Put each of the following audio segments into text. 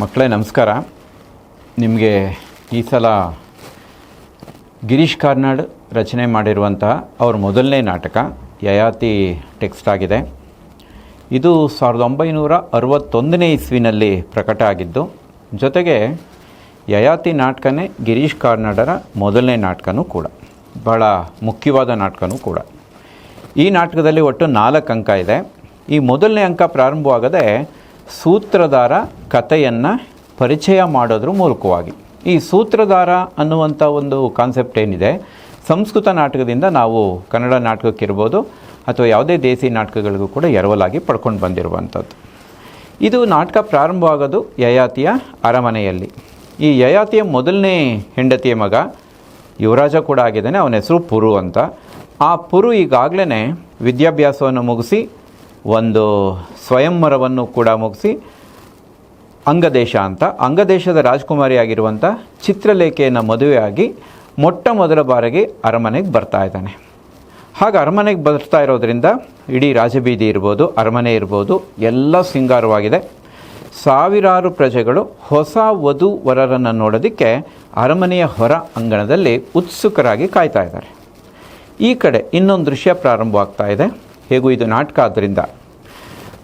ಮಕ್ಕಳೇ, ನಮಸ್ಕಾರ. ನಿಮಗೆ ಈ ಸಲ ಗಿರೀಶ್ ಕಾರ್ನಾಡ್ ರಚನೆ ಮಾಡಿರುವಂತಹ ಅವ್ರ ಮೊದಲನೇ ನಾಟಕ, ಯಯಾತಿ ಟೆಕ್ಸ್ಟ್ ಆಗಿದೆ. ಇದು ಸಾವಿರದ ಒಂಬೈನೂರ ಅರವತ್ತೊಂದನೇ ಇಸ್ವಿನಲ್ಲಿ ಪ್ರಕಟ ಆಗಿದ್ದು, ಜೊತೆಗೆ ಯಯಾತಿ ನಾಟಕನೇ ಗಿರೀಶ್ ಕಾರ್ನಾಡರ ಮೊದಲನೇ ನಾಟಕನೂ ಕೂಡ, ಬಹಳ ಮುಖ್ಯವಾದ ನಾಟಕನೂ ಕೂಡ. ಈ ನಾಟಕದಲ್ಲಿ ಒಟ್ಟು ನಾಲ್ಕು ಅಂಕ ಇದೆ. ಈ ಮೊದಲನೇ ಅಂಕ ಪ್ರಾರಂಭವಾಗದೆ ಸೂತ್ರಧಾರ ಕಥೆಯನ್ನು ಪರಿಚಯ ಮಾಡೋದ್ರ ಮೂಲಕವಾಗಿ. ಈ ಸೂತ್ರಧಾರ ಅನ್ನುವಂಥ ಒಂದು ಕಾನ್ಸೆಪ್ಟ್ ಏನಿದೆ, ಸಂಸ್ಕೃತ ನಾಟಕದಿಂದ ನಾವು ಕನ್ನಡ ನಾಟಕಕ್ಕಿರ್ಬೋದು ಅಥವಾ ಯಾವುದೇ ದೇಸಿ ನಾಟಕಗಳಿಗೂ ಕೂಡ ಎರವಲಾಗಿ ಪಡ್ಕೊಂಡು ಬಂದಿರುವಂಥದ್ದು. ಇದು ನಾಟಕ ಪ್ರಾರಂಭವಾಗೋದು ಯಯಾತಿಯ ಅರಮನೆಯಲ್ಲಿ. ಈ ಯಯಾತಿಯ ಮೊದಲನೇ ಹೆಂಡತಿಯ ಮಗ ಯುವರಾಜ ಕೂಡ ಆಗಿದ್ದಾನೆ, ಅವನ ಹೆಸರು ಪುರು ಅಂತ. ಆ ಪುರು ಈಗಾಗಲೇ ವಿದ್ಯಾಭ್ಯಾಸವನ್ನು ಮುಗಿಸಿ ಒಂದು ಸ್ವಯಂವರವನ್ನು ಕೂಡ ಮುಗಿಸಿ ಅಂಗದೇಶ ಅಂತ. ಅಂಗದೇಶದ ರಾಜಕುಮಾರಿ ಆಗಿರುವಂಥ ಚಿತ್ರಲೇಖೆಯನ್ನು ಮದುವೆಯಾಗಿ ಮೊಟ್ಟ ಮೊದಲ ಬಾರಿಗೆ ಅರಮನೆಗೆ ಬರ್ತಾ ಇದ್ದಾನೆ. ಹಾಗೆ ಅರಮನೆಗೆ ಬರ್ತಾ ಇರೋದ್ರಿಂದ ಇಡೀ ರಾಜಬೀದಿ ಇರ್ಬೋದು, ಅರಮನೆ ಇರ್ಬೋದು, ಎಲ್ಲ ಸಿಂಗಾರವಾಗಿದೆ. ಸಾವಿರಾರು ಪ್ರಜೆಗಳು ಹೊಸ ವಧು ವರರನ್ನು ನೋಡೋದಕ್ಕೆ ಅರಮನೆಯ ಹೊರ ಅಂಗಣದಲ್ಲಿ ಉತ್ಸುಕರಾಗಿ ಕಾಯ್ತಾ ಇದ್ದಾರೆ. ಈ ಕಡೆ ಇನ್ನೊಂದು ದೃಶ್ಯ ಪ್ರಾರಂಭವಾಗ್ತಾ ಇದೆ. ಹೇಗೂ ಇದು ನಾಟಕ ಆದ್ದರಿಂದ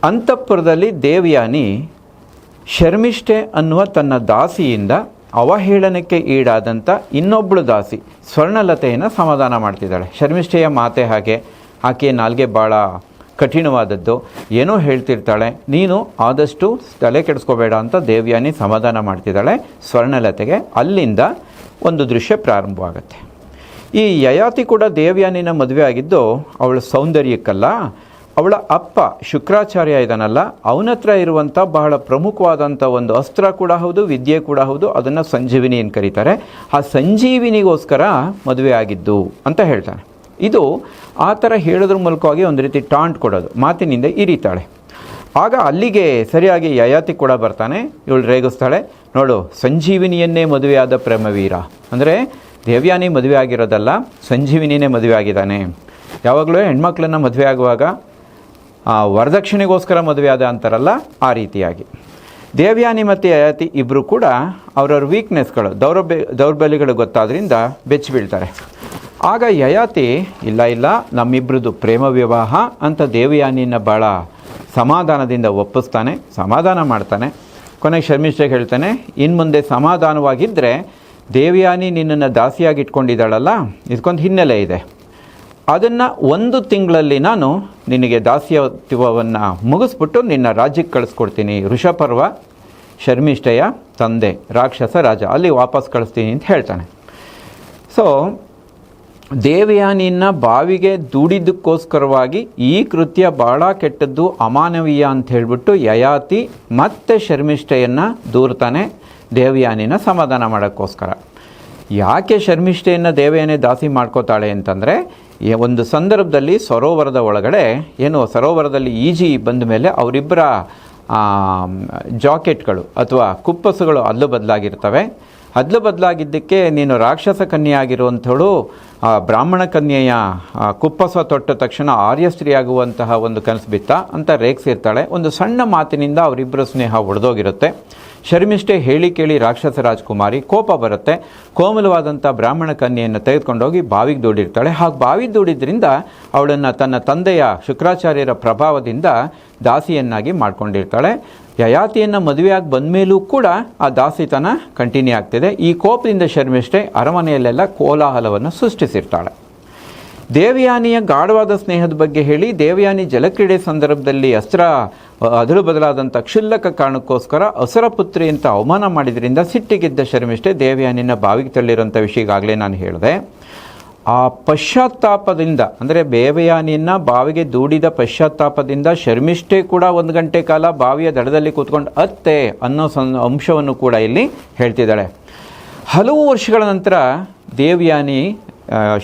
ಅಂತಃಪುರದಲ್ಲಿ ದೇವಯಾನಿ ಶರ್ಮಿಷ್ಠೆ ಅನ್ನುವ ತನ್ನ ದಾಸಿಯಿಂದ ಅವಹೇಳನಕ್ಕೆ ಈಡಾದಂಥ ಇನ್ನೊಬ್ಬಳು ದಾಸಿ ಸ್ವರ್ಣಲತೆಯನ್ನು ಸಮಾಧಾನ ಮಾಡ್ತಿದ್ದಾಳೆ. ಶರ್ಮಿಷ್ಠೆಯ ಮಾತೆ ಹಾಗೆ ಆಕೆಯ ನಾಲ್ಗೆ ಭಾಳ ಕಠಿಣವಾದದ್ದು, ಏನೋ ಹೇಳ್ತಿರ್ತಾಳೆ, ನೀನು ಆದಷ್ಟು ತಲೆ ಕೆಡಿಸ್ಕೋಬೇಡ ಅಂತ ದೇವ್ಯಾನಿ ಸಮಾಧಾನ ಮಾಡ್ತಿದ್ದಾಳೆ ಸ್ವರ್ಣಲತೆಗೆ. ಅಲ್ಲಿಂದ ಒಂದು ದೃಶ್ಯ ಪ್ರಾರಂಭವಾಗುತ್ತೆ. ಈ ಯಯಾತಿ ಕೂಡ ದೇವ್ಯಾನಿನ ಮದುವೆ ಆಗಿದ್ದು ಅವಳ ಸೌಂದರ್ಯಕ್ಕಲ್ಲ, ಅವಳ ಅಪ್ಪ ಶುಕ್ರಾಚಾರ್ಯ ಇದ್ದಾನಲ್ಲ ಅವನ ಹತ್ರ ಇರುವಂಥ ಬಹಳ ಪ್ರಮುಖವಾದಂಥ ಒಂದು ಅಸ್ತ್ರ ಕೂಡ ಹೌದು, ವಿದ್ಯೆ ಕೂಡ ಹೌದು, ಅದನ್ನು ಸಂಜೀವಿನಿ ಅಂತ ಕರೀತಾರೆ? ಆ ಸಂಜೀವಿನಿಗೋಸ್ಕರ ಮದುವೆ ಆಗಿದ್ದು ಅಂತ ಹೇಳ್ತಾನೆ. ಇದು ಆ ಥರ ಹೇಳೋದ್ರ ಮೂಲಕವಾಗಿ ಒಂದು ರೀತಿ ಟಾಂಟ್ ಕೊಡೋದು, ಮಾತಿನಿಂದ ಇರಿತಾಳೆ. ಆಗ ಅಲ್ಲಿಗೆ ಸರಿಯಾಗಿ ಯಯಾತಿ ಕೂಡ ಬರ್ತಾನೆ, ಇವಳು ರೇಗಿಸ್ತಾಳೆ, ನೋಡು, ಸಂಜೀವಿನಿಯನ್ನೇ ಮದುವೆಯಾದ ಪ್ರೇಮವೀರ ಅಂದರೆ ದೇವ್ಯಾನಿ ಮದುವೆ ಆಗಿರೋದಲ್ಲ ಸಂಜೀವಿನಿನೇ ಮದುವೆ ಆಗಿದ್ದಾನೆ ಯಾವಾಗಲೂ ಹೆಣ್ಮಕ್ಳನ್ನು ಮದುವೆ ಆಗುವಾಗ ವರದಕ್ಷಿಣೆಗೋಸ್ಕರ ಮದುವೆ ಆದ ಅಂತಾರಲ್ಲ, ಆ ರೀತಿಯಾಗಿ. ದೇವ್ಯಾನಿ ಮತ್ತು ಯಯಾತಿ ಇಬ್ಬರು ಕೂಡ ಅವರವ್ರ ವೀಕ್ನೆಸ್ಗಳು ದೌರ್ಬೆ, ದೌರ್ಬಲ್ಯಗಳು ಗೊತ್ತಾದ್ರಿಂದ ಬೆಚ್ಚಿ ಬೀಳ್ತಾರೆ. ಆಗ ಯಯಾತಿ, ಇಲ್ಲ ಇಲ್ಲ ನಮ್ಮಿಬ್ರದ್ದು ಪ್ರೇಮ ವಿವಾಹ ಅಂತ ದೇವಯಾನಿನ ಭಾಳ ಸಮಾಧಾನದಿಂದ ಒಪ್ಪಿಸ್ತಾನೆ, ಸಮಾಧಾನ ಮಾಡ್ತಾನೆ. ಕೊನೆಗೆ ಶರ್ಮಿಷ್ಠ ಹೇಳ್ತಾನೆ ಇನ್ನು ಮುಂದೆ ಸಮಾಧಾನವಾಗಿದ್ದರೆ ದೇವಯಾನಿ ನಿನ್ನನ್ನು ದಾಸಿಯಾಗಿ ಇಟ್ಕೊಂಡಿದ್ದಾಳಲ್ಲ ಇದಕ್ಕೊಂದು ಹಿನ್ನೆಲೆ ಇದೆ. ಅದನ್ನು ಒಂದು ತಿಂಗಳಲ್ಲಿ ನಾನು ನಿನಗೆ ದಾಸ್ಯತ್ವವನ್ನು ಮುಗಿಸ್ಬಿಟ್ಟು ನಿನ್ನ ರಾಜ್ಯಕ್ಕೆ ಕಳಿಸ್ಕೊಡ್ತೀನಿ. ಋಷಪರ್ವ ಶರ್ಮಿಷ್ಠೆಯ ತಂದೆ, ರಾಕ್ಷಸ ರಾಜ, ಅಲ್ಲಿ ವಾಪಸ್ ಕಳಿಸ್ತೀನಿ ಅಂತ ಹೇಳ್ತಾನೆ. ಸೊ ದೇವಯಾನಿನ ಬಾವಿಗೆ ದೂಡಿದ್ದಕ್ಕೋಸ್ಕರವಾಗಿ ಈ ಕೃತ್ಯ ಭಾಳ ಕೆಟ್ಟದ್ದು, ಅಮಾನವೀಯ ಅಂತ ಹೇಳಿಬಿಟ್ಟು ಯಯಾತಿ ಮತ್ತೆ ಶರ್ಮಿಷ್ಠೆಯನ್ನು ದೂರ್ತಾನೆ. ದೇವಯಾನಿನ ಸಮಾಧಾನ ಮಾಡೋಕ್ಕೋಸ್ಕರ. ಯಾಕೆ ಶರ್ಮಿಷ್ಠೆಯನ್ನು ದೇವಯಾನಿ ದಾಸಿ ಮಾಡ್ಕೋತಾಳೆ ಅಂತಂದರೆ ಒಂದು ಸಂದರ್ಭದಲ್ಲಿ ಸರೋವರದ ಒಳಗಡೆ, ಏನು ಸರೋವರದಲ್ಲಿ ಈಜಿ ಬಂದ ಮೇಲೆ ಅವರಿಬ್ಬರ ಜಾಕೆಟ್ಗಳು ಅಥವಾ ಕುಪ್ಪಸುಗಳು ಅಲ್ಲೂ ಬದಲಾಗಿರ್ತವೆ. ಅದ್ಲು ಬದಲಾಗಿದ್ದಕ್ಕೆ ನೀನು ರಾಕ್ಷಸ ಕನ್ಯೆಯಾಗಿರುವಂಥಳು ಬ್ರಾಹ್ಮಣ ಕನ್ಯೆಯ ಕುಪ್ಪಸ ತೊಟ್ಟ ತಕ್ಷಣ ಆರ್ಯ ಸ್ತ್ರೀ ಆಗುವಂತಹ ಒಂದು ಕನಸು ಬಿತ್ತ ಅಂತ ರೇಖಿಸಿರ್ತಾಳೆ ಒಂದು ಸಣ್ಣ ಮಾತಿನಿಂದ ಅವರಿಬ್ಬರ ಸ್ನೇಹ ಒಡೆದೋಗಿರುತ್ತೆ. ಶರ್ಮಿಷ್ಠೆ ಹೇಳಿ ಕೇಳಿ ರಾಕ್ಷಸ ರಾಜಕುಮಾರಿ ಕೋಪ ಬರುತ್ತೆ. ಕೋಮಲವಾದಂಥ ಬ್ರಾಹ್ಮಣ ಕನ್ಯೆಯನ್ನು ತೆಗೆದುಕೊಂಡೋಗಿ ಬಾವಿಗೆ ದೂಡಿರ್ತಾಳೆ. ಹಾಗೆ ಬಾವಿಗೆ ದೂಡಿದ್ರಿಂದ ಅವಳನ್ನು ತನ್ನ ತಂದೆಯ ಶುಕ್ರಾಚಾರ್ಯರ ಪ್ರಭಾವದಿಂದ ದಾಸಿಯನ್ನಾಗಿ ಮಾಡ್ಕೊಂಡಿರ್ತಾಳೆ. ಯಯಾತಿಯನ್ನು ಮದುವೆಯಾಗಿ ಬಂದ ಮೇಲೂ ಕೂಡ ಆ ದಾಸಿತನ ಕಂಟಿನ್ಯೂ ಆಗ್ತಿದೆ. ಈ ಕೋಪದಿಂದ ಶರ್ಮಿಷ್ಠೆ ಅರಮನೆಯಲ್ಲೆಲ್ಲ ಕೋಲಾಹಲವನ್ನು ಸೃಷ್ಟಿಸಿರ್ತಾಳೆ. ದೇವಯಾನಿಯ ಗಾಢವಾದ ಸ್ನೇಹದ ಬಗ್ಗೆ ಹೇಳಿ, ದೇವಯಾನಿ ಜಲಕ್ರೀಡೆ ಸಂದರ್ಭದಲ್ಲಿ ಅಸ್ತ್ರ ಅದಲು ಬದಲಾದಂಥ ಕ್ಷುಲ್ಲಕ ಕಾರಣಕ್ಕೋಸ್ಕರ ಅಸುರ ಪುತ್ರಿ ಅಂತ ಅವಮಾನ ಮಾಡಿದ್ರಿಂದ ಸಿಟ್ಟಿಗೆದ್ದ ಶರ್ಮಿಷ್ಠೆ ದೇವಯಾನಿನ ಬಾವಿಗೆ ತಳ್ಳಿರೋಂಥ ವಿಷಯ ಈಗಾಗಲೇ ನಾನು ಹೇಳಿದೆ. ಆ ಪಶ್ಚಾತ್ತಾಪದಿಂದ, ಅಂದರೆ ದೇವಯಾನಿಯನ್ನ ಬಾವಿಗೆ ದೂಡಿದ ಪಶ್ಚಾತ್ತಾಪದಿಂದ ಶರ್ಮಿಷ್ಠೆ ಕೂಡ ಒಂದು ಗಂಟೆ ಕಾಲ ಬಾವಿಯ ದಡದಲ್ಲಿ ಕೂತ್ಕೊಂಡು ಅತ್ತೆ ಅನ್ನೋ ಸನ್ ಅಂಶವನ್ನು ಕೂಡ ಇಲ್ಲಿ ಹೇಳ್ತಿದ್ದಾಳೆ. ಹಲವು ವರ್ಷಗಳ ನಂತರ ದೇವಯಾನಿ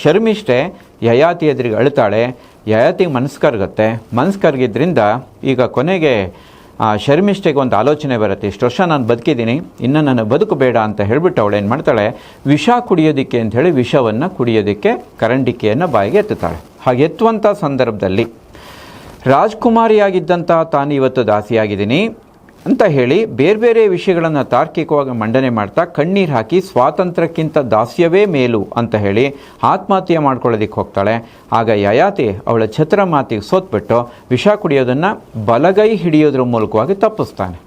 ಶರ್ಮಿಷ್ಠೆ ಯಯಾತಿ ಎದುರಿಗೆ ಅಳ್ತಾಳೆ ಯಯಾತಿಗೆ ಮನಸ್ಸು ಕರಗುತ್ತೆ. ಮನಸ್ಸು ಕರ್ಗಿದ್ರಿಂದ ಈಗ ಕೊನೆಗೆ, ಆ, ಶರ್ಮಿಷ್ಠೆಗೆ ಒಂದು ಆಲೋಚನೆ ಬರುತ್ತೆ. ಇಷ್ಟು ವರ್ಷ ನಾನು ಬದುಕಿದ್ದೀನಿ, ಇನ್ನು ನಾನು ಬದುಕು ಬೇಡ ಅಂತ ಹೇಳಿಬಿಟ್ಟು ಅವಳು ಏನು ಮಾಡ್ತಾಳೆ? ವಿಷ ಕುಡಿಯೋದಕ್ಕೆ ಅಂಥೇಳಿ ವಿಷವನ್ನು ಕುಡಿಯೋದಕ್ಕೆ ಕರಂಡಿಕೆಯನ್ನು ಬಾಯಿಗೆ ಎತ್ತುತ್ತಾಳೆ. ಹಾಗೆ ಎತ್ತುವಂಥ ಸಂದರ್ಭದಲ್ಲಿ ರಾಜ್ಕುಮಾರಿಯಾಗಿದ್ದಂಥ ತಾನು ಇವತ್ತು ದಾಸಿಯಾಗಿದ್ದೀನಿ. ಅಂತ ಹೇಳಿ ಬೇರೆ ಬೇರೆ ವಿಷಯಗಳನ್ನು ತಾರ್ಕಿಕವಾಗಿ ಮಂಡನೆ ಮಾಡ್ತಾ ಕಣ್ಣೀರು ಹಾಕಿ ಸ್ವಾತಂತ್ರ್ಯಕ್ಕಿಂತ ದಾಸ್ಯವೇ ಮೇಲು ಅಂತ ಹೇಳಿ ಆತ್ಮಹತ್ಯೆ ಮಾಡ್ಕೊಳ್ಳೋದಕ್ಕೆ ಹೋಗ್ತಾಳೆ. ಆಗ ಯಯಾತಿ ಅವಳ ಛತ್ರ ಮಾತಿಗೆ ಸೋತ್ಬಿಟ್ಟು ವಿಷ ಕುಡಿಯೋದನ್ನು ಬಲಗೈ ಹಿಡಿಯೋದ್ರ ಮೂಲಕವಾಗಿ ತಪ್ಪಿಸ್ತಾನೆ.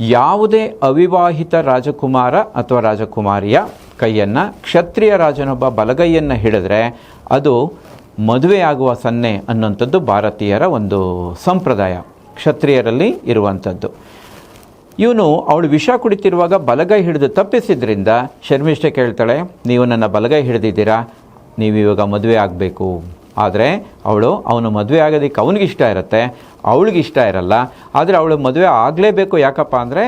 ಯಾವುದೇ ಅವಿವಾಹಿತ ರಾಜಕುಮಾರ ಅಥವಾ ರಾಜಕುಮಾರಿಯ ಕೈಯನ್ನು ಕ್ಷತ್ರಿಯ ರಾಜನೊಬ್ಬ ಬಲಗೈಯನ್ನು ಹಿಡಿದ್ರೆ ಅದು ಮದುವೆಯಾಗುವ ಸನ್ನೆ ಅನ್ನುವಂಥದ್ದು ಭಾರತೀಯರ ಒಂದು ಸಂಪ್ರದಾಯ. ಕ್ಷತ್ರಿಯರಲ್ಲಿ ಇರುವಂಥದ್ದು. ಇವನು ಅವಳು ವಿಷ ಕುಡಿತಿರುವಾಗ ಬಲಗೈ ಹಿಡಿದು ತಪ್ಪಿಸಿದ್ರಿಂದ ಶರ್ಮಿಷ್ಠೆ ಕೇಳ್ತಾಳೆ, ನೀವು ನನ್ನ ಬಲಗೈ ಹಿಡಿದಿದ್ದೀರಾ? ನೀವು ಇವಾಗ ಮದುವೆ ಆಗಬೇಕು. ಆದರೆ ಅವಳು, ಅವನು ಮದುವೆ ಆಗೋದಕ್ಕೆ ಅವನಿಗಿಷ್ಟ ಇರುತ್ತೆ, ಅವಳಿಗಿಷ್ಟ ಇರಲ್ಲ, ಆದರೆ ಅವಳು ಮದುವೆ ಆಗಲೇಬೇಕು ಯಾಕಪ್ಪ ಅಂದರೆ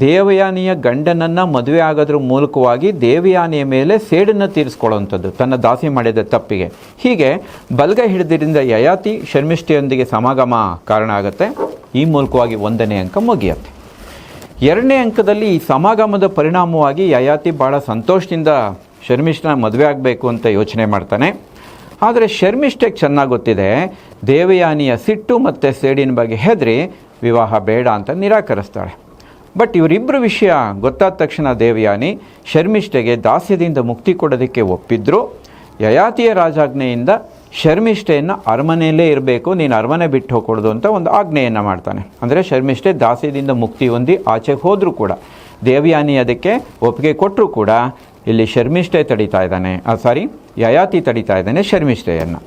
ದೇವಯಾನಿಯ ಗಂಡನನ್ನು ಮದುವೆ ಆಗೋದ್ರ ಮೂಲಕವಾಗಿ ದೇವಯಾನಿಯ ಮೇಲೆ ಸೇಡನ್ನು ತೀರಿಸ್ಕೊಳ್ಳುವಂಥದ್ದು, ತನ್ನ ದಾಸಿ ಮಾಡಿದ ತಪ್ಪಿಗೆ. ಹೀಗೆ ಬಲ್ಗ ಹಿಡಿದ್ರಿಂದ ಯಯಾತಿ ಶರ್ಮಿಷ್ಠೆಯೊಂದಿಗೆ ಸಮಾಗಮ ಕಾರಣ ಆಗುತ್ತೆ. ಈ ಮೂಲಕವಾಗಿ ಒಂದನೇ ಅಂಕ ಮುಗಿಯುತ್ತೆ. ಎರಡನೇ ಅಂಕದಲ್ಲಿ ಈ ಸಮಾಗಮದ ಪರಿಣಾಮವಾಗಿ ಯಯಾತಿ ಭಾಳ ಸಂತೋಷದಿಂದ ಶರ್ಮಿಷ್ಠನ ಮದುವೆ ಆಗಬೇಕು ಅಂತ ಯೋಚನೆ ಮಾಡ್ತಾನೆ. ಆದರೆ ಶರ್ಮಿಷ್ಠೆಗೆ ಚೆನ್ನಾಗಿ ಗೊತ್ತಿದೆ, ದೇವಯಾನಿಯ ಸಿಟ್ಟು ಮತ್ತು ಸೇಡಿನ ಬಗ್ಗೆ ಹೆದರಿ ವಿವಾಹ ಬೇಡ ಅಂತ ನಿರಾಕರಿಸ್ತಾಳೆ. ಬಟ್ ಇವರಿಬ್ಬರು ವಿಷಯ ಗೊತ್ತಾದ ತಕ್ಷಣ ದೇವಯಾನಿ ಶರ್ಮಿಷ್ಠೆಗೆ ದಾಸ್ಯದಿಂದ ಮುಕ್ತಿ ಕೊಡೋದಕ್ಕೆ ಒಪ್ಪಿದ್ರು. ಯಯಾತಿಯ ರಾಜಾಜ್ಞೆಯಿಂದ ಶರ್ಮಿಷ್ಠೆಯನ್ನು ಅರಮನೆಯಲ್ಲೇ ಇರಬೇಕು, ನೀನು ಅರಮನೆ ಬಿಟ್ಟು ಹೋಗ್ಕೊಡ್ದು ಅಂತ ಒಂದು ಆಜ್ಞೆಯನ್ನು ಮಾಡ್ತಾನೆ. ಅಂದರೆ ಶರ್ಮಿಷ್ಠೆ ದಾಸ್ಯದಿಂದ ಮುಕ್ತಿ ಹೊಂದಿ ಆಚೆಗೆ ಹೋದರೂ ಕೂಡ. ದೇವಯಾನಿ ಅದಕ್ಕೆ ಒಪ್ಪಿಗೆ ಕೊಟ್ಟರೂ ಕೂಡ ಇಲ್ಲಿ ಶರ್ಮಿಷ್ಠೆ ತಡೀತಾ ಇದ್ದಾನೆ. ಸಾರಿ ಯಯಾತಿ ತಡೀತಾ ಇದ್ದಾನೆ ಶರ್ಮಿಷ್ಠೆಯನ್ನು.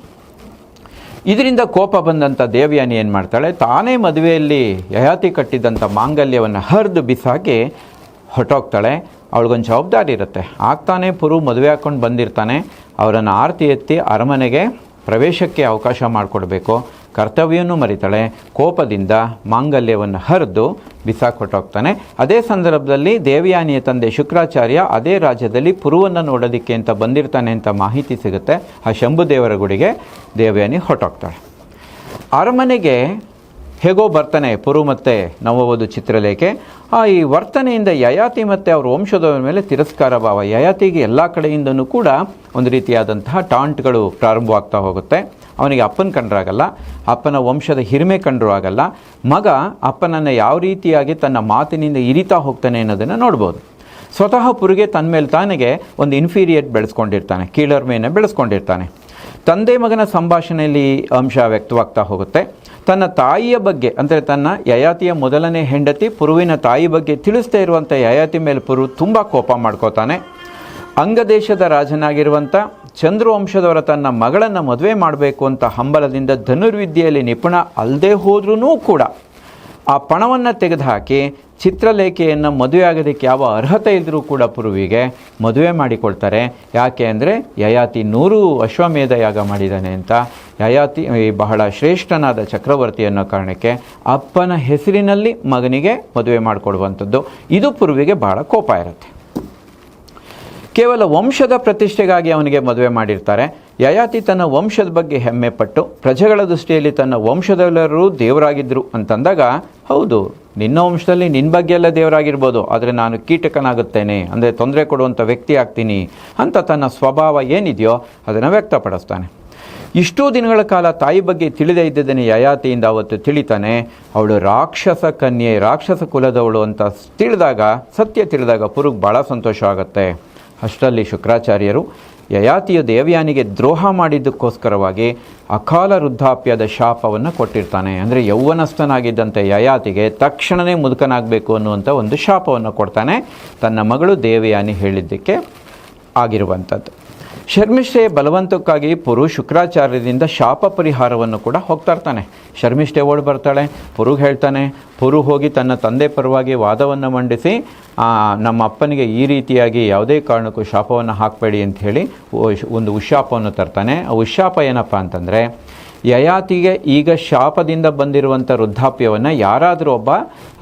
ಇದರಿಂದ ಕೋಪ ಬಂದಂಥ ದೇವಯಾನಿ ಏನು ಮಾಡ್ತಾಳೆ? ತಾನೇ ಮದುವೆಯಲ್ಲಿ ಯಯಾತಿ ಕಟ್ಟಿದ್ದಂಥ ಮಾಂಗಲ್ಯವನ್ನು ಹರಿದು ಬಿಸಾಕಿ ಹೊಟ್ಟೋಗ್ತಾಳೆ ಅವಳಿಗೊಂದು ಜವಾಬ್ದಾರಿ ಇರುತ್ತೆ. ಆಗ್ತಾನೆ, ಪುರು ಮದುವೆ ಹಾಕ್ಕೊಂಡು ಬಂದಿರ್ತಾನೆ. ಅವರನ್ನು ಆರತಿ ಎತ್ತಿ ಅರಮನೆಗೆ ಪ್ರವೇಶಕ್ಕೆ ಅವಕಾಶ ಮಾಡಿಕೊಡ್ಬೇಕು. ಕರ್ತವ್ಯನೂ ಮರಿತಾಳೆ. ಕೋಪದಿಂದ ಮಾಂಗಲ್ಯವನ್ನು ಹರಿದು ಬಿಸಾಕ್ ಹೊಟ್ಟೋಗ್ತಾನೆ ಅದೇ ಸಂದರ್ಭದಲ್ಲಿ ದೇವಯಾನಿಯ ತಂದೆ ಶುಕ್ರಾಚಾರ್ಯ ಅದೇ ರಾಜ್ಯದಲ್ಲಿ ಪುರುವನ್ನು ನೋಡೋದಕ್ಕೆ ಅಂತ ಬಂದಿರ್ತಾನೆ ಅಂತ ಮಾಹಿತಿ ಸಿಗುತ್ತೆ ಆ ಶಂಭು ದೇವರ ಗುಡಿಗೆ. ದೇವಯಾನಿ ಹೊಟ್ಟೋಗ್ತಾಳೆ ಅರಮನೆಗೆ ಹೇಗೋ ಬರ್ತಾನೆ ಪುರು ಮತ್ತು ನವವಧು ಚಿತ್ರಲೇಖೆ. ಆ ಈ ವರ್ತನೆಯಿಂದ ಯಯಾತಿ ಮತ್ತು ಅವ್ರ ವಂಶದವರ ಮೇಲೆ ತಿರಸ್ಕಾರ ಭಾವ. ಯಯಾತಿಗೆ ಎಲ್ಲ ಕಡೆಯಿಂದನೂ ಕೂಡ ಒಂದು ರೀತಿಯಾದಂತಹ ಟಾಂಟ್ಗಳು ಪ್ರಾರಂಭವಾಗ್ತಾ ಹೋಗುತ್ತೆ. ಅವನಿಗೆ ಅಪ್ಪನ ಕಂಡ್ರಾಗಲ್ಲ, ಅಪ್ಪನ ವಂಶದ ಹಿರಿಮೆ ಕಂಡರೂ ಆಗಲ್ಲ ಮಗ ಅಪ್ಪನನ್ನು ಯಾವ ರೀತಿಯಾಗಿ ತನ್ನ ಮಾತಿನಿಂದ ಇರಿತಾ ಹೋಗ್ತಾನೆ ಅನ್ನೋದನ್ನು ನೋಡ್ಬೋದು. ಸ್ವತಃ ಪುರುಗೆ ತನ್ನ ಮೇಲೆ ತಾನಿಗೆ ಒಂದು ಇನ್ಫೀರಿಯೇಟ್ ಬೆಳೆಸ್ಕೊಂಡಿರ್ತಾನೆ, ಕೀಳರ್ಮೆಯನ್ನು ಬೆಳೆಸ್ಕೊಂಡಿರ್ತಾನೆ. ತಂದೆ ಮಗನ ಸಂಭಾಷಣೆಯಲ್ಲಿ ಅಂಶ ವ್ಯಕ್ತವಾಗ್ತಾ ಹೋಗುತ್ತೆ. ತನ್ನ ತಾಯಿಯ ಬಗ್ಗೆ, ಅಂದರೆ ತನ್ನ ಯಯಾತಿಯ ಮೊದಲನೇ ಹೆಂಡತಿ ಪುರುವಿನ ತಾಯಿ ಬಗ್ಗೆ ತಿಳಿಸ್ತಾ ಇರುವಂಥ ಯಯಾತಿ ಮೇಲೆ ಪುರು ತುಂಬ ಕೋಪ ಮಾಡ್ಕೋತಾನೆ. ಅಂಗದೇಶದ ರಾಜನಾಗಿರುವಂಥ ಚಂದ್ರವಂಶದವರ ತನ್ನ ಮಗಳನ್ನು ಮದುವೆ ಮಾಡಬೇಕು ಅಂತ ಹಂಬಲದಿಂದ ಧನುರ್ವಿದ್ಯೆಯಲ್ಲಿ ನಿಪುಣ ಅಲ್ಲದೆ ಹೋದ್ರೂ ಕೂಡ ಆ ಪಣವನ್ನು ತೆಗೆದುಹಾಕಿ ಚಿತ್ರಲೇಖೆಯನ್ನು ಮದುವೆ ಆಗೋದಕ್ಕೆ ಯಾವ ಅರ್ಹತೆ ಇದ್ದರೂ ಕೂಡ ಪುರುವಿಗೆ ಮದುವೆ ಮಾಡಿಕೊಳ್ತಾರೆ ಯಾಕೆ ಅಂದರೆ ಯಯಾತಿ ನೂರು ಅಶ್ವಮೇಧ ಯಾಗ ಮಾಡಿದ್ದಾನೆ ಅಂತ. ಯಯಾತಿ ಬಹಳ ಶ್ರೇಷ್ಠನಾದ ಚಕ್ರವರ್ತಿ ಅನ್ನೋ ಕಾರಣಕ್ಕೆ ಅಪ್ಪನ ಹೆಸರಿನಲ್ಲಿ ಮಗನಿಗೆ ಮದುವೆ ಮಾಡಿಕೊಡುವಂಥದ್ದು. ಇದು ಪುರುವಿಗೆ ಬಹಳ ಕೋಪ ಇರುತ್ತೆ. ಕೇವಲ ವಂಶದ ಪ್ರತಿಷ್ಠೆಗಾಗಿ ಅವನಿಗೆ ಮದುವೆ ಮಾಡಿರ್ತಾರೆ. ಯಯಾತಿ ತನ್ನ ವಂಶದ ಬಗ್ಗೆ ಹೆಮ್ಮೆ ಪಟ್ಟು ಪ್ರಜೆಗಳ ದೃಷ್ಟಿಯಲ್ಲಿ ತನ್ನ ವಂಶದೆಲ್ಲರೂ ದೇವರಾಗಿದ್ದರು ಅಂತಂದಾಗ, ಹೌದು, ನಿನ್ನ ವಂಶದಲ್ಲಿ ನಿನ್ನ ಬಗ್ಗೆ ಎಲ್ಲ ದೇವರಾಗಿರ್ಬೋದು, ಆದರೆ ನಾನು ಕೀಟಕನಾಗುತ್ತೇನೆ, ಅಂದರೆ ತೊಂದರೆ ಕೊಡುವಂಥ ವ್ಯಕ್ತಿ ಆಗ್ತೀನಿ ಅಂತ ತನ್ನ ಸ್ವಭಾವ ಏನಿದೆಯೋ ಅದನ್ನು ವ್ಯಕ್ತಪಡಿಸ್ತಾನೆ. ಇಷ್ಟೂ ದಿನಗಳ ಕಾಲ ತಾಯಿ ಬಗ್ಗೆ ತಿಳಿದೇ ಇದ್ದದನ್ನು ಯಯಾತಿಯಿಂದ ಅವತ್ತು ತಿಳಿತಾನೆ, ಅವಳು ರಾಕ್ಷಸ ಕನ್ಯೆ, ರಾಕ್ಷಸ ಕುಲದವಳು ಅಂತ ತಿಳಿದಾಗ, ಸತ್ಯ ತಿಳಿದಾಗ ಪುರುಗ್ ಭಾಳ ಸಂತೋಷ ಆಗುತ್ತೆ ಅಷ್ಟರಲ್ಲಿ ಶುಕ್ರಾಚಾರ್ಯರು ಯಯಾತಿಯ ದೇವಯಾನಿಗೆ ದ್ರೋಹ ಮಾಡಿದ್ದಕ್ಕೋಸ್ಕರವಾಗಿ ಅಕಾಲ ವೃದ್ಧಾಪ್ಯದ ಶಾಪವನ್ನು ಕೊಟ್ಟಿರ್ತಾನೆ. ಅಂದರೆ ಯೌವನಸ್ಥನಾಗಿದ್ದಂಥ ಯಯಾತಿಗೆ ತಕ್ಷಣವೇ ಮುದುಕನಾಗಬೇಕು ಅನ್ನುವಂಥ ಒಂದು ಶಾಪವನ್ನು ಕೊಡ್ತಾನೆ. ತನ್ನ ಮಗಳು ದೇವಯಾನಿ ಹೇಳಿದ್ದಕ್ಕೆ ಆಗಿರುವಂಥದ್ದು. ಶರ್ಮಿಷ್ಠೆ ಬಲವಂತಕ್ಕಾಗಿ ಪುರು ಶುಕ್ರಾಚಾರ್ಯದಿಂದ ಶಾಪ ಪರಿಹಾರವನ್ನು ಕೂಡ ಹೋಗ್ತಾ ಇರ್ತಾನೆ. ಶರ್ಮಿಷ್ಠೆ ಓಡಿ ಬರ್ತಾಳೆ, ಪುರು ಹೇಳ್ತಾನೆ, ಪುರು ಹೋಗಿ ತನ್ನ ತಂದೆ ಪರವಾಗಿ ವಾದವನ್ನು ಮಂಡಿಸಿ ನಮ್ಮ ಅಪ್ಪನಿಗೆ ಈ ರೀತಿಯಾಗಿ ಯಾವುದೇ ಕಾರಣಕ್ಕೂ ಶಾಪವನ್ನು ಹಾಕಬೇಡಿ ಅಂತ ಹೇಳಿ ಒಂದು ಉಶಾಪವನ್ನು ತರ್ತಾನೆ. ಆ ಉಶಾಪ ಏನಪ್ಪ ಅಂತಂದರೆ, ಯಯಾತಿಗೆ ಈಗ ಶಾಪದಿಂದ ಬಂದಿರುವಂಥ ವೃದ್ಧಾಪ್ಯವನ್ನು ಯಾರಾದರೂ ಒಬ್ಬ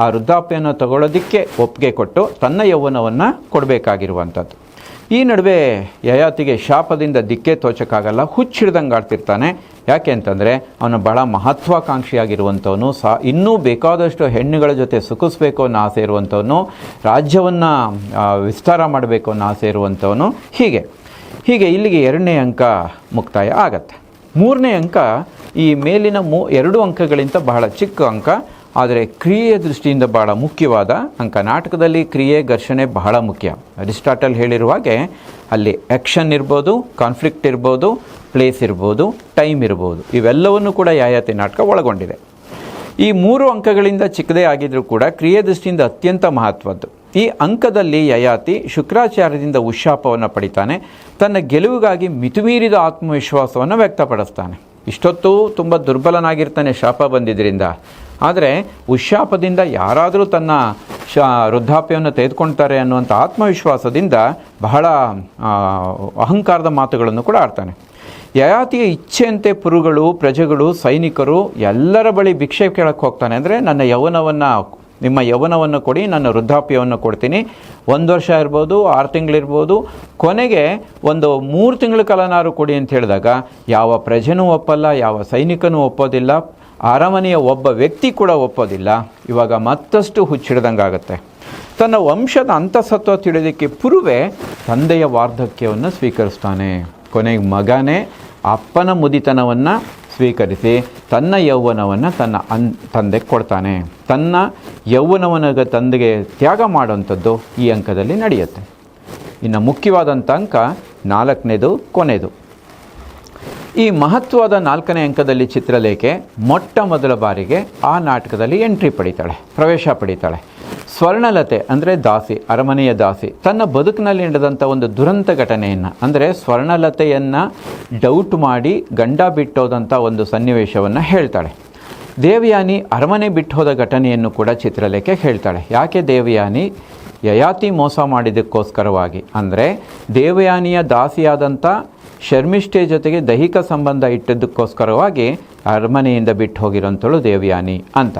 ಆ ವೃದ್ಧಾಪ್ಯವನ್ನು ತಗೊಳ್ಳೋದಕ್ಕೆ ಒಪ್ಪಿಗೆ ಕೊಟ್ಟು ತನ್ನ ಯೌವನವನ್ನು ಕೊಡಬೇಕಾಗಿರುವಂಥದ್ದು ಈ ನಡುವೆ ಯಯಾತಿಗೆ ಶಾಪದಿಂದ ದಿಕ್ಕೆ ತೋಚಕ್ಕಾಗಲ್ಲ, ಹುಚ್ಚಿಡ್ದಂಗೆ ಆಡ್ತಿರ್ತಾನೆ. ಯಾಕೆ ಅಂತಂದರೆ, ಅವನು ಬಹಳ ಮಹತ್ವಾಕಾಂಕ್ಷಿಯಾಗಿರುವಂಥವನು, ಸಾ ಇನ್ನೂ ಬೇಕಾದಷ್ಟು ಹೆಣ್ಣುಗಳ ಜೊತೆ ಸುಖಿಸ್ಬೇಕು ಅನ್ನೋ ಆಸೆ ಇರುವಂಥವನು, ರಾಜ್ಯವನ್ನು ವಿಸ್ತಾರ ಮಾಡಬೇಕು ಅನ್ನೋ ಆಸೆ ಇರುವಂಥವನು ಹೀಗೆ. ಹೀಗೆ ಇಲ್ಲಿಗೆ ಎರಡನೇ ಅಂಕ ಮುಕ್ತಾಯ ಆಗತ್ತೆ. ಮೂರನೇ ಅಂಕ ಈ ಮೇಲಿನ ಮೂ ಎರಡು ಅಂಕಗಳಿಂದ ಬಹಳ ಚಿಕ್ಕ ಅಂಕ. ಆದರೆ ಕ್ರಿಯೆಯ ದೃಷ್ಟಿಯಿಂದ ಬಹಳ ಮುಖ್ಯವಾದ ಅಂಕ. ನಾಟಕದಲ್ಲಿ ಕ್ರಿಯೆ, ಘರ್ಷಣೆ ಬಹಳ ಮುಖ್ಯ. ಅರಿಸ್ಟಾಟಲ್ ಹೇಳಿರುವ ಹಾಗೆ ಅಲ್ಲಿ ಆ್ಯಕ್ಷನ್ ಇರ್ಬೋದು, ಕಾನ್ಫ್ಲಿಕ್ಟ್ ಇರ್ಬೋದು, ಪ್ಲೇಸ್ ಇರ್ಬೋದು, ಟೈಮ್ ಇರ್ಬೋದು. ಇವೆಲ್ಲವನ್ನು ಕೂಡ ಯಾಯಾತಿ ನಾಟಕ ಒಳಗೊಂಡಿದೆ. ಈ ಮೂರು ಅಂಕಗಳಿಂದ ಚಿಕ್ಕದೇ ಆಗಿದ್ರೂ ಕೂಡ ಕ್ರಿಯೆ ದೃಷ್ಟಿಯಿಂದ ಅತ್ಯಂತ ಮಹತ್ವದ್ದು. ಈ ಅಂಕದಲ್ಲಿ ಯಯಾತಿ ಶುಕ್ರಾಚಾರ್ಯದಿಂದ ಉಶಾಪವನ್ನು ಪಡಿತಾನೆ. ತನ್ನ ಗೆಲುವಿಗಾಗಿ ಮಿತಿಮೀರಿದ ಆತ್ಮವಿಶ್ವಾಸವನ್ನು ವ್ಯಕ್ತಪಡಿಸ್ತಾನೆ. ಇಷ್ಟೊತ್ತು ತುಂಬ ದುರ್ಬಲನಾಗಿರ್ತಾನೆ ಶಾಪ ಬಂದಿದ್ದರಿಂದ ಆದರೆ ಉಶಾಪದಿಂದ ಯಾರಾದರೂ ತನ್ನ ಶ ವೃದ್ಧಾಪ್ಯವನ್ನು ತೆಗೆದುಕೊಳ್ತಾರೆ ಅನ್ನುವಂಥ ಆತ್ಮವಿಶ್ವಾಸದಿಂದ ಬಹಳ ಅಹಂಕಾರದ ಮಾತುಗಳನ್ನು ಕೂಡ ಆಡ್ತಾನೆ. ಯಯಾತಿಯ ಇಚ್ಛೆಯಂತೆ ಪುರುಗಳು, ಪ್ರಜೆಗಳು, ಸೈನಿಕರು ಎಲ್ಲರ ಬಳಿ ಭಿಕ್ಷೆ ಕೇಳಕ್ಕೆ ಹೋಗ್ತಾನೆ ಅಂದರೆ ನನ್ನ ಯೌವನವನ್ನು, ನಿಮ್ಮ ಯೌವನವನ್ನು ಕೊಡಿ, ನನ್ನ ವೃದ್ಧಾಪ್ಯವನ್ನು ಕೊಡ್ತೀನಿ. ಒಂದು ವರ್ಷ ಇರ್ಬೋದು, ಆರು ತಿಂಗಳಿರ್ಬೋದು ಕೊನೆಗೆ ಒಂದು ಮೂರು ತಿಂಗಳ ಕಾಲನಾರು ಕೊಡಿ ಅಂತ ಹೇಳಿದಾಗ ಯಾವ ಪ್ರಜೆನೂ ಒಪ್ಪಲ್ಲ, ಯಾವ ಸೈನಿಕನೂ ಒಪ್ಪೋದಿಲ್ಲ. ಅರಮನೆಯ ಒಬ್ಬ ವ್ಯಕ್ತಿ ಕೂಡ ಒಪ್ಪೋದಿಲ್ಲ. ಇವಾಗ ಮತ್ತಷ್ಟು ಹುಚ್ಚಿಡ್ದಂಗಾಗತ್ತೆ. ತನ್ನ ವಂಶದ ಅಂತಸತ್ವ ತಿಳಿದಕ್ಕೆ ಪುರುವೆ ತಂದೆಯ ವಾರ್ಧಕ್ಯವನ್ನು ಸ್ವೀಕರಿಸ್ತಾನೆ. ಕೊನೆಗೆ ಮಗನೇ ಅಪ್ಪನ ಮುದಿತನವನ್ನು ಸ್ವೀಕರಿಸಿ ತನ್ನ ಯೌವನವನ್ನು ತನ್ನ ಅನ್ ತಂದೆಗೆ ಕೊಡ್ತಾನೆ. ತನ್ನ ಯೌವನವನ ತಂದೆಗೆ ತ್ಯಾಗ ಮಾಡುವಂಥದ್ದು ಈ ಅಂಕದಲ್ಲಿ ನಡೆಯುತ್ತೆ. ಇನ್ನು ಮುಖ್ಯವಾದಂಥ ಅಂಕ ನಾಲ್ಕನೇದು ಕೊನೆಯದು ಈ ಮಹತ್ವದ ನಾಲ್ಕನೇ ಅಂಕದಲ್ಲಿ ಚಿತ್ರಲೇಖೆ ಮೊಟ್ಟ ಮೊದಲ ಬಾರಿಗೆ ಆ ನಾಟಕದಲ್ಲಿ ಎಂಟ್ರಿ ಪಡಿತಾಳೆ, ಪ್ರವೇಶ ಪಡಿತಾಳೆ. ಸ್ವರ್ಣಲತೆ ಅಂದರೆ ದಾಸಿ, ಅರಮನೆಯ ದಾಸಿ, ತನ್ನ ಬದುಕಿನಲ್ಲಿ ನಡೆದಂಥ ಒಂದು ದುರಂತ ಘಟನೆಯನ್ನು, ಅಂದರೆ ಸ್ವರ್ಣಲತೆಯನ್ನು ಡೌಟ್ ಮಾಡಿ ಗಂಡ ಬಿಟ್ಟೋದಂಥ ಒಂದು ಸನ್ನಿವೇಶವನ್ನು ಹೇಳ್ತಾಳೆ. ದೇವಯಾನಿ ಅರಮನೆ ಬಿಟ್ಟೋದ ಘಟನೆಯನ್ನು ಕೂಡ ಚಿತ್ರಲೇಖೆ ಹೇಳ್ತಾಳೆ. ಯಾಕೆ ದೇವಯಾನಿ? ಯಯಾತಿ ಮೋಸ ಮಾಡಿದ್ದಕ್ಕೋಸ್ಕರವಾಗಿ. ಅಂದರೆ ದೇವಯಾನಿಯ ದಾಸಿಯಾದಂಥ ಶರ್ಮಿಷ್ಠೆ ಜೊತೆಗೆ ದೈಹಿಕ ಸಂಬಂಧ ಇಟ್ಟದ್ದಕ್ಕೋಸ್ಕರವಾಗಿ ಅರಮನೆಯಿಂದ ಬಿಟ್ಟು ಹೋಗಿರೋಂಥಳು ದೇವಯಾನಿ ಅಂತ.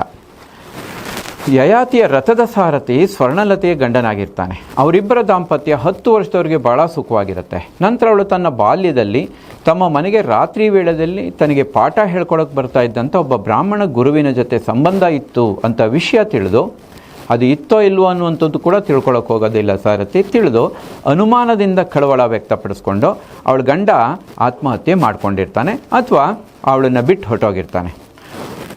ಯಯಾತಿಯ ರಥದ ಸಾರಥಿ ಸ್ವರ್ಣಲತೆಯ ಗಂಡನಾಗಿರ್ತಾನೆ. ಅವರಿಬ್ಬರ ದಾಂಪತ್ಯ ಹತ್ತು ವರ್ಷದವರಿಗೆ ಭಾಳ ಸುಖವಾಗಿರುತ್ತೆ. ನಂತರ ಅವಳು ತನ್ನ ಬಾಲ್ಯದಲ್ಲಿ ತಮ್ಮ ಮನೆಗೆ ರಾತ್ರಿ ವೇಳೆಯಲ್ಲಿ ತನಗೆ ಪಾಠ ಹೇಳ್ಕೊಳಕ್ಕೆ ಬರ್ತಾ ಇದ್ದಂಥ ಒಬ್ಬ ಬ್ರಾಹ್ಮಣ ಗುರುವಿನ ಜೊತೆ ಸಂಬಂಧ ಇತ್ತು ಅಂತ ವಿಷಯ ತಿಳಿದು ಅದು ಇತ್ತೋ ಇಲ್ವೋ ಅನ್ನುವಂಥದ್ದು ಕೂಡ ತಿಳ್ಕೊಳಕ್ಕೆ ಹೋಗೋದಿಲ್ಲ ಸಾರಥಿ. ತಿಳಿದು ಅನುಮಾನದಿಂದ ಕಳವಳ ವ್ಯಕ್ತಪಡಿಸ್ಕೊಂಡು ಅವಳ ಗಂಡ ಆತ್ಮಹತ್ಯೆ ಮಾಡ್ಕೊಂಡಿರ್ತಾನೆ ಅಥವಾ ಅವಳನ್ನು ಬಿಟ್ಟು ಹೊರಟೋಗಿರ್ತಾನೆ.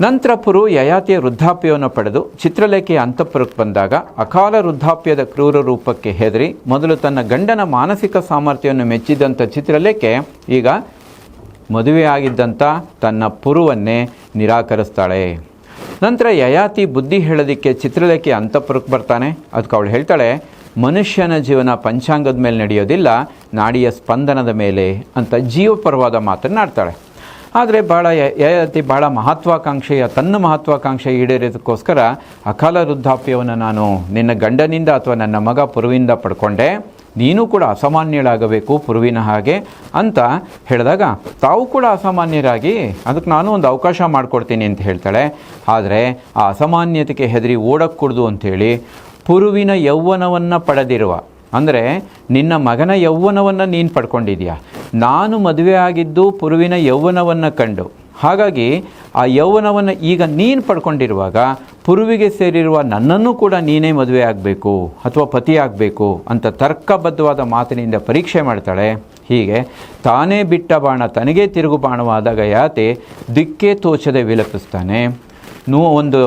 ನಂತರ ಪುರು ಯಯಾತಿಯ ವೃದ್ಧಾಪ್ಯವನ್ನು ಪಡೆದು ಚಿತ್ರಲೇಖೆಯ ಅಂತಃಪುರಕ್ಕೆ ಬಂದಾಗ ಅಕಾಲ ವೃದ್ಧಾಪ್ಯದ ಕ್ರೂರ ರೂಪಕ್ಕೆ ಹೆದರಿ ಮೊದಲು ತನ್ನ ಗಂಡನ ಮಾನಸಿಕ ಸಾಮರ್ಥ್ಯವನ್ನು ಮೆಚ್ಚಿದಂಥ ಚಿತ್ರಲೇಖೆ ಈಗ ಮದುವೆಯಾಗಿದ್ದಂಥ ತನ್ನ ಪುರುವನ್ನೇ ನಿರಾಕರಿಸ್ತಾಳೆ. ನಂತರ ಯಯಾತಿ ಬುದ್ಧಿ ಹೇಳೋದಕ್ಕೆ ಚಿತ್ರಲೇಖೆ ಅಂತಃಪುರಕ್ಕೆ ಬರ್ತಾನೆ. ಅದಕ್ಕೆ ಅವಳು ಹೇಳ್ತಾಳೆ, ಮನುಷ್ಯನ ಜೀವನ ಪಂಚಾಂಗದ ಮೇಲೆ ನಡೆಯೋದಿಲ್ಲ, ನಾಡಿಯ ಸ್ಪಂದನದ ಮೇಲೆ ಅಂತ ಜೀವಪರವಾದ ಮಾತನ್ನು ಆಡ್ತಾಳೆ. ಆದರೆ ಭಾಳ ಯಯಾತಿ ಭಾಳ ಮಹತ್ವಾಕಾಂಕ್ಷೆಯ ತನ್ನ ಮಹತ್ವಾಕಾಂಕ್ಷೆ ಈಡೇರೋದಕ್ಕೋಸ್ಕರ ಅಕಾಲ ವೃದ್ಧಾಪ್ಯವನ್ನು ನಾನು ನಿನ್ನ ಗಂಡನಿಂದ ಅಥವಾ ನನ್ನ ಮಗ ಪುರುವಿಂದ ಪಡ್ಕೊಂಡೆ. ನೀನು ಕೂಡ ಅಸಾಮಾನ್ಯಳಾಗಬೇಕು ಪುರುವಿನ ಹಾಗೆ ಅಂತ ಹೇಳಿದಾಗ, ತಾವು ಕೂಡ ಅಸಾಮಾನ್ಯರಾಗಿ, ಅದಕ್ಕೆ ನಾನು ಒಂದು ಅವಕಾಶ ಮಾಡಿಕೊಡ್ತೀನಿ ಅಂತ ಹೇಳ್ತಾಳೆ. ಆದರೆ ಆ ಅಸಾಮಾನ್ಯತೆಗೆ ಹೆದರಿ ಓಡಕ್ಕೂಡ್ದು ಕುಡ್ದು ಅಂಥೇಳಿ ಪುರುವಿನ ಯೌವನವನ್ನು ಪಡೆದಿರುವ, ಅಂದರೆ ನಿನ್ನ ಮಗನ ಯೌವನವನ್ನು ನೀನು ಪಡ್ಕೊಂಡಿದೆಯಾ ನಾನು ಮದುವೆ ಆಗಿದ್ದು ಪುರುವಿನ ಯೌವನವನ್ನು ಕಂಡು ಹಾಗಾಗಿ ಆ ಯೌವನವನ್ನು ಈಗ ನೀನು ಪಡ್ಕೊಂಡಿರುವಾಗ ಪುರುವಿಗೆ ಸೇರಿರುವ ನನ್ನನ್ನು ಕೂಡ ನೀನೇ ಮದುವೆ ಆಗಬೇಕು ಅಥವಾ ಪತಿ ಆಗಬೇಕು ಅಂತ ತರ್ಕಬದ್ಧವಾದ ಮಾತಿನಿಂದ ಪರೀಕ್ಷೆ ಮಾಡ್ತಾಳೆ. ಹೀಗೆ ತಾನೇ ಬಿಟ್ಟ ಬಾಣ ತನಗೇ ತಿರುಗು ಬಾಣವಾದಾಗ ಯಾತೆ ದಿಕ್ಕೇ ತೋಚದೆ ವಿಲಪಿಸ್ತಾನೆ. ನೂ ಒಂದು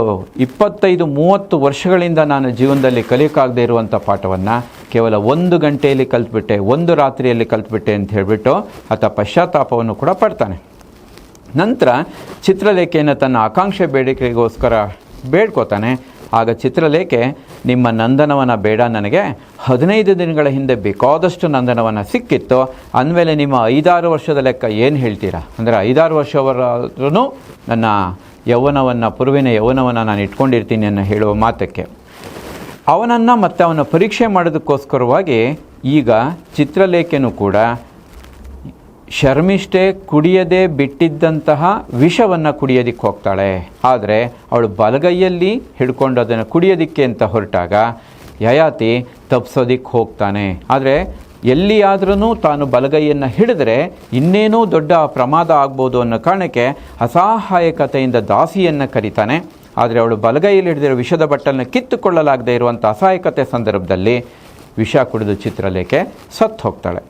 ಇಪ್ಪತ್ತೈದು ಮೂವತ್ತು ವರ್ಷಗಳಿಂದ ನಾನು ಜೀವನದಲ್ಲಿ ಕಲಿಯೋಕ್ಕಾಗದೇ ಇರುವಂಥ ಪಾಠವನ್ನು ಕೇವಲ ಒಂದು ಗಂಟೆಯಲ್ಲಿ ಕಲ್ತ್ಬಿಟ್ಟೆ, ಒಂದು ರಾತ್ರಿಯಲ್ಲಿ ಕಲ್ತ್ಬಿಟ್ಟೆ ಅಂತ ಹೇಳಿಬಿಟ್ಟು ಆತ ಪಶ್ಚಾತ್ತಾಪವನ್ನು ಕೂಡ ಪಡ್ತಾನೆ. ನಂತರ ಚಿತ್ರಲೇಖೆಯನ್ನು ತನ್ನ ಆಕಾಂಕ್ಷೆ ಬೇಡಿಕೆಗೋಸ್ಕರ ಬೇಡ್ಕೋತಾನೆ. ಆಗ ಚಿತ್ರಲೇಖೆ, ನಿಮ್ಮ ನಂದನವನ ಬೇಡ ನನಗೆ. ಹದಿನೈದು ದಿನಗಳ ಹಿಂದೆ ಬೇಕಾದಷ್ಟು ನಂದನವನ ಸಿಕ್ಕಿತ್ತು. ಅಂದಮೇಲೆ ನಿಮ್ಮ ಐದಾರು ವರ್ಷದ ಲೆಕ್ಕ ಏನು ಹೇಳ್ತೀರಾ? ಅಂದರೆ ಐದಾರು ವರ್ಷವರಾದ್ರೂ ನನ್ನ ಯೌವನವನ್ನು, ಪುರುವಿನ ಯೌವನವನ್ನು ನಾನು ಇಟ್ಕೊಂಡಿರ್ತೀನಿ ಅನ್ನೋ ಹೇಳುವ ಮಾತಕ್ಕೆ. ಅವನನ್ನು ಮತ್ತು ಅವನ ಪರೀಕ್ಷೆ ಮಾಡೋದಕ್ಕೋಸ್ಕರವಾಗಿ ಈಗ ಚಿತ್ರಲೇಖೆನೂ ಕೂಡ ಶರ್ಮಿಷ್ಠೆ ಕುಡಿಯದೆ ಬಿಟ್ಟಿದ್ದಂತಹ ವಿಷವನ್ನು ಕುಡಿಯೋದಿಕ್ಕೆ ಹೋಗ್ತಾಳೆ. ಆದರೆ ಅವಳು ಬಲಗೈಯಲ್ಲಿ ಹಿಡ್ಕೊಂಡು ಅದನ್ನು ಕುಡಿಯೋದಿಕ್ಕೆ ಅಂತ ಹೊರಟಾಗ ಯಯಾತಿ ತಪ್ಸೋದಿಕ್ಕೆ ಹೋಗ್ತಾನೆ. ಆದರೆ ಎಲ್ಲಿಯಾದ್ರೂ ತಾನು ಬಲಗೈಯನ್ನು ಹಿಡಿದ್ರೆ ಇನ್ನೇನೂ ದೊಡ್ಡ ಪ್ರಮಾದ ಆಗ್ಬೋದು ಅನ್ನೋ ಕಾರಣಕ್ಕೆ ಅಸಹಾಯಕತೆಯಿಂದ ದಾಸಿಯನ್ನು ಕರೀತಾನೆ. ಆದರೆ ಅವಳು ಬಲಗೈಯಲ್ಲಿ ಹಿಡಿದಿರೋ ವಿಷದ ಬಟ್ಟಲನ್ನು ಕಿತ್ತುಕೊಳ್ಳಲಾಗದೇ ಇರುವಂಥ ಅಸಹಾಯಕತೆ ಸಂದರ್ಭದಲ್ಲಿ ವಿಷ ಕುಡಿದು ಚಿತ್ರಲೇಖೆ ಸತ್ತು ಹೋಗ್ತಾಳೆ.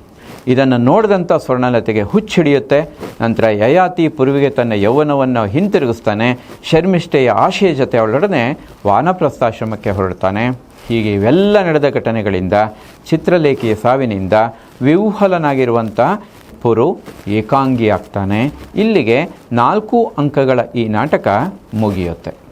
ಇದನ್ನು ನೋಡಿದಂಥ ಸ್ವರ್ಣಲತೆಗೆ ಹುಚ್ಚಿಡಿಯುತ್ತೆ ನಂತರ ಯಯಾತಿ ಪುರುವಿಗೆ ತನ್ನ ಯೌವನವನ್ನು ಹಿಂತಿರುಗಿಸ್ತಾನೆ. ಶರ್ಮಿಷ್ಠೆಯ ಆಶಯ ಜೊತೆ ಅವಳೊಡನೆ ವಾನಪ್ರಸ್ಥಾಶ್ರಮಕ್ಕೆ ಹೊರಡ್ತಾನೆ. ಹೀಗೆ ಇವೆಲ್ಲ ನಡೆದ ಘಟನೆಗಳಿಂದ, ಚಿತ್ರಲೇಖಿಯ ಸಾವಿನಿಂದ ವಿಹ್ವಲನಾಗಿರುವಂಥ ಪುರು ಏಕಾಂಗಿಯಾಗ್ತಾನೆ. ಇಲ್ಲಿಗೆ ನಾಲ್ಕು ಅಂಕಗಳ ಈ ನಾಟಕ ಮುಗಿಯುತ್ತೆ.